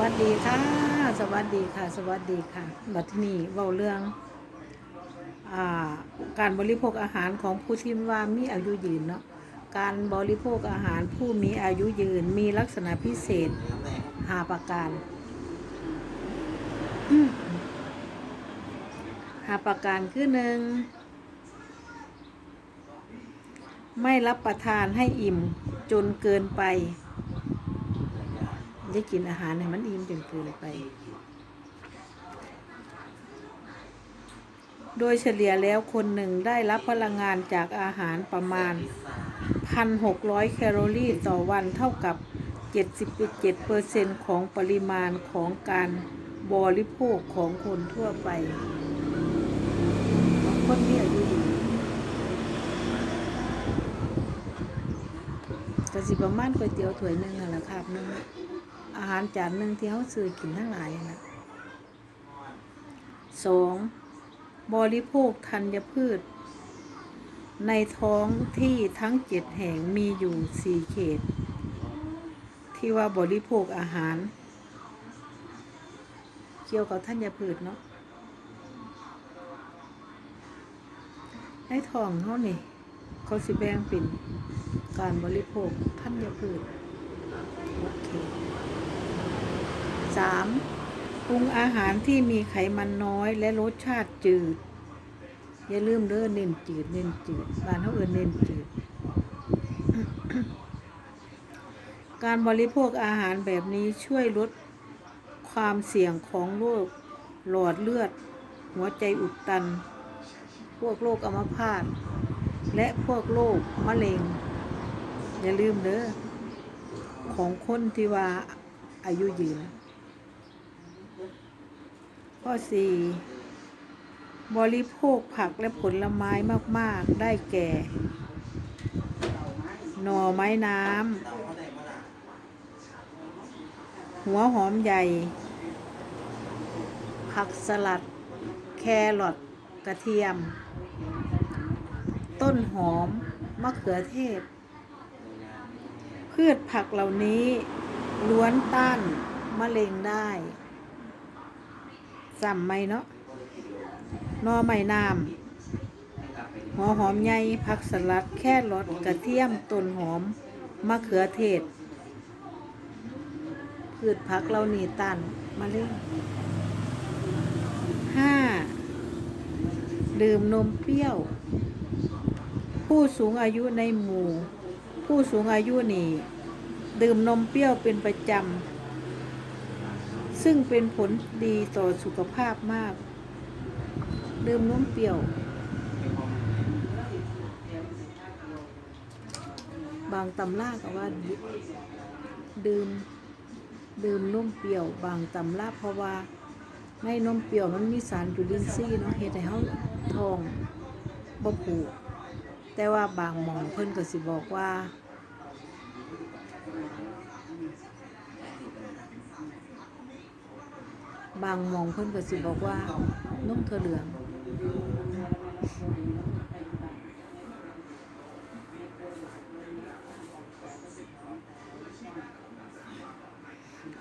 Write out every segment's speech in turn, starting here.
วัสดีค่ะ สวัสดีค่ะ สวัสดีค่ะบัดนี้เว้าเรื่องอาการบริโภคอาหารของผู้ที่ว่ามีอายุยืนเนาะการบริโภคอาหารผู้มีอายุยืนมีลักษณะพิเศษหาประการหาประการคือหนึ่งไม่รับประทานให้อิ่มจนเกินไป ได้กินอาหารให้มันอิ่มจนเกินไป โดยเฉลี่ยแล้วคนหนึ่งได้รับพลังงานจากอาหารประมาณ 1,600 แคลอรี่ต่อวันเท่ากับ 77%ของปริมาณของการบริโภคของคนทั่วไปของคนที่อายุยืนก็สิประมาณก๋วยเตี๋ยวถ้วยหนึ่งนั่นแหละครับหนึง อาหารจานหนึ่งที่เขาซื้อกินทั้งหลายนะสองบริโภคธัญพืช ในท้องที่ทั้งเจ็ดแห่งมีอยู่สี่เขต ที่ว่าบริโภคอาหาร เกี่ยวกับธัญพืชเนาะในท้องเขานี่ เขาสิแบ่งเป็นการบริโภคธัญพืชโอเค สามปรุงอาหารที่มีไขมันน้อยและรสชาติจืด อย่าลืมเด้อเน้นจืดเน้นจืดบ้านเขาเอินเน้นจืด การบริโภคอาหารแบบนี้ช่วยลดความเสี่ยงของโรคหลอดเลือด หัวใจอุดตัน พวกโรคอัมพาตและพวกโรคมะเร็ง อย่าลืมเด้อของคนที่ว่าอายุยืน ข้อสี่บริโภคผักและผลไม้มาก ๆ ได้แก่ หน่อไม้น้ำ หัวหอมใหญ่ ผักสลัด แครอทกระเทียม ต้นหอม มะเขือเทศ พืชผักเหล่านี้ล้วนต้านมะเร็งได้ จำไหมเนาะนอไม้น้ำหัวหอมใหญ่ผักสลัดแค่รสกระเทียมต้นหอม มะเขือเทศ พืชผักเหล่านีต้านมะเร็งห้าดื่มนมเปรี้ยว ผู้สูงอายุในหมู่ ผู้สูงอายุนี่ ดื่มนมเปรี้ยวเป็นประจำ ซึ่งเป็นผลดีต่อสุขภาพมาก ดื่มนมเปรี้ยว บางตำราก็ว่า ดื่ม ดื่มนมเปรี้ยว บางตำราเพราะว่าในนมเปรี้ยวมันมีสารจุลินทรีย์เนาะเฮ็ดให้เฮาท้องบ่ผูกแต่ว่าบางหมองเพิ่นก็สิบอกว่า บางมองเพิ่นก็สิบอกว่านมถั่วเหลือง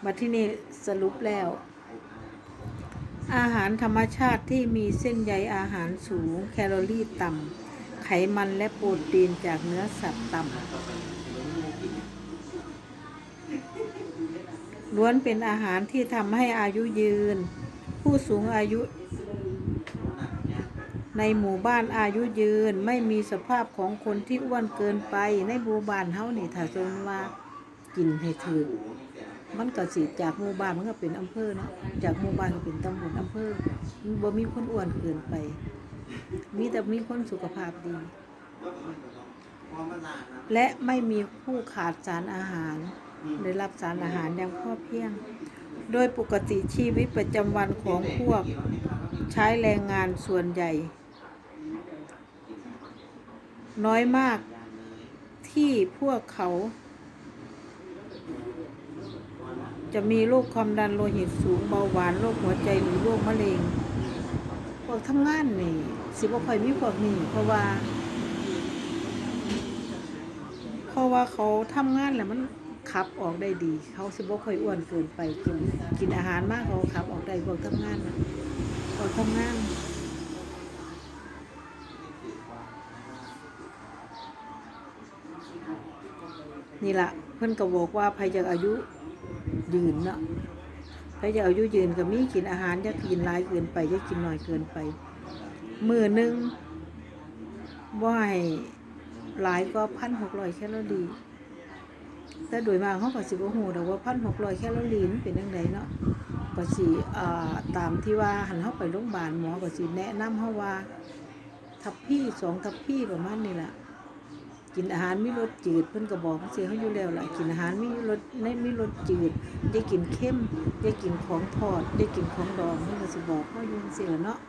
มาที่นี่สรุปแล้ว อาหารธรรมชาติที่มีเส้นใยอาหารสูง แคลอรี่ต่ำไขมันและโปรตีนจากเนื้อสัตว์ต่ำ ล้วนเป็นอาหารที่ทำให้อายุยืน ผู้สูงอายุ ในหมู่บ้านอายุยืนไม่มีสภาพของคนที่อ้วนเกินไปในหมู่บ้านเฮานี่ถ้าสมมติว่ากินให้ถือมันก็สิจากหมู่บ้านมันก็เป็นอำเภอเนาะจากหมู่บ้านก็เป็นตำบลอำเภอมันบ่มีคนอ้วนเกินไป มีแต่มีคนสุขภาพดี และไม่มีผู้ขาดสารอาหาร ได้รับสารอาหารอย่างพอเพียง โดยปกติชีวิตประจำวันของพวกใช้แรงงานส่วนใหญ่ น้อยมากที่พวกเขา จะมีโรคความดันโลหิตสูงเบาหวานโรคหัวใจหรือโรคมะเร็งพวกทำงานนี่สิบ่ค่อยมีพวกนี้เพราะว่า เพราะว่าเขาทำงานแล้วมัน ขับออกได้ดี เขาสิบ่ค่อยอ้วนเกินไปกินกินอาหารมากเขาขับออกได้พวกทำงานน่ะพวกทำงานนี่ละเพิ่อนก็บอกว่าใครอยากอายุยืนเนาะใครอยากอายุยืนก็มีกินอาหารอย่ากินหลายเกินไปอย่ากินน้อยเกินไป มือหนึงบ่ให้หลายกว่า1,600แคลอรี่ แต่โดยมากเขาก็สิบ่ฮู้ดอกว่า1,600แคลอรี่มันเป็นจังไดเนาะก็สิอ่าตามที่ว่าหันเฮาไปโรงพยาบาลหมอก็สิแนะนำเฮาว่า ทับพี่สองทับพี่ประมาณนี้ล่ะกินอาหารมีรสจืดเพิ่นก็บอกจังซี่เฮาอยู่แล้วล่ะกินอาหารมีรสในมีรสจืดอย่ากินเค็มอย่ากินของทอดอย่ากินของดองเพิ่นก็สิบอกเฮาอยู่จังซี่ล่ะเนาะ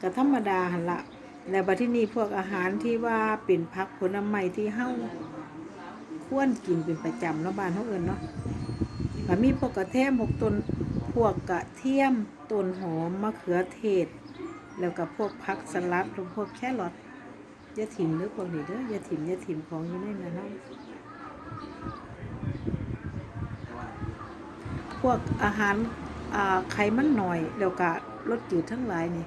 ก็ธรรมดาหันละแล้วบัดที่นี้พวกอาหารที่ว่าเป็นผักผลไม้ที่เฮา ควรกินเป็นประจำเนาะบ้านเฮาเอิ้นเนาะก็มีพวกกระเทียมพวกต้นพวกกระเทียมต้นหอมมะเขือเทศ แล้วก็พวกผักสลัดพวกแครอทอย่าถิ่มเด้อพวกนี้เด้ออย่าถิ่มอย่าถิ่มของอยู่ในนั้นเนาะพวกอาหารอ่าไขมันหน่อยแล้วก็รสจืดทั้งหลายนี่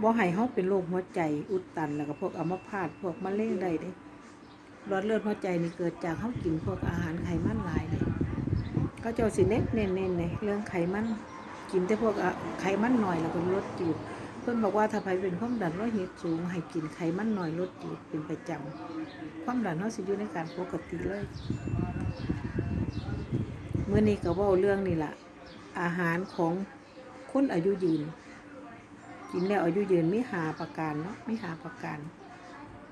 บ่ให้เฮาเป็นโรคหัวใจอุดตันแล้วก็พวกอัมพาตพวกมะเร็งได้เด้ หลอดเลือดหัวใจนี่เกิดจากเฮากินพวกอาหารไขมันหลายเด้เขาเจ้าสิเน้นเน้นเน้นเลยเรื่องไขมันกินแต่พวกไขมันหน่อยแล้วก็รสจืดเพิ่อนบอกว่าถ้าใครเป็นความดันโลหิตสูงให้กินไขมันหน้อยลดจืดเป็นประจำความดันเฮาสิอยู่ในการปกติเลยเมื่อนี้ก็ว้าเรื่องนี่แหละอาหารของคนอายุยืน กินแล้วอายุยืนไมีหาประการเนาะมีหาประการ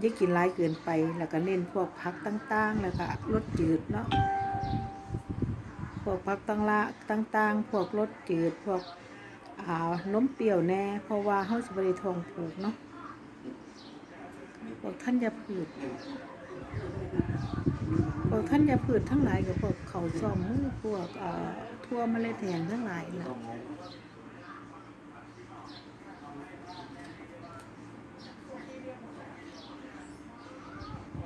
อย่ากินหลายเกินไป แล้วก็เน้นพวกผักต่างๆ แล้วก็รสจืดเนาะ พวกผักต่างละต่างๆ พวกรสจืด พวกอ่านมเปรี้ยวแน่ เพราะว่าเฮาสิบ่ได้ท้องผูกเนาะ พวกธัญพืชพวกธัญพืชทั้งหลายก็พวกเขาซอมมือพวกอ่าทั่วเมล็ดแห้งทั้งหลายน่ะ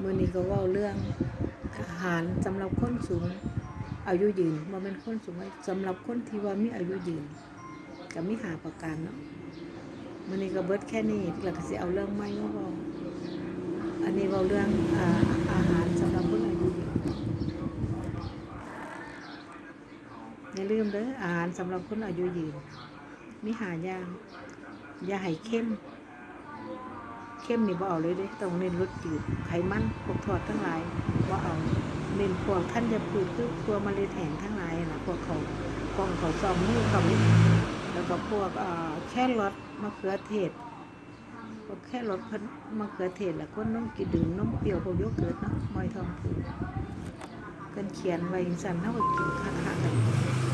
มื้อนี้ก็ว้าเรื่องอาหารสำหรับคนสูงอายุยืนบ่แม่นคนสูงอายุสำหรับคนที่ว่ามีอายุยืนก็มีหาประกันเนาะมันนี้ก็เบิดแค่นี้แล้วก็สิเอาเรื่องใหม่มาบอกอันนี้เว้าเรื่องอาอาหารสำหรับคนอายุยืนอย่าลืมเด้ออาหารสำหรับคนอายุยืนมีหายางอย่าให้เข้ม เข้มนี่บ่เอาเลยเด้ต้องเน้นรสจืดไขมันพวกทอดทั้งหลายบ่เอาเน้นพวกธัญพืชคือพวกเมล็ดแห้งทั้งหลายนะพวกเขากล้องเขาซอมมือเขาแล้วก็พวกอ่าแครอทมะเขือเทศพวกแครอทเพิ่นมะเขือเทศแล้วก็นมกินดื่มนมเปรี้ยวพวกโยเกิร์ตเนาะมอยทองผูกเพิ่นเขียนไว้จังซั่นเฮาก็กินคักๆกัน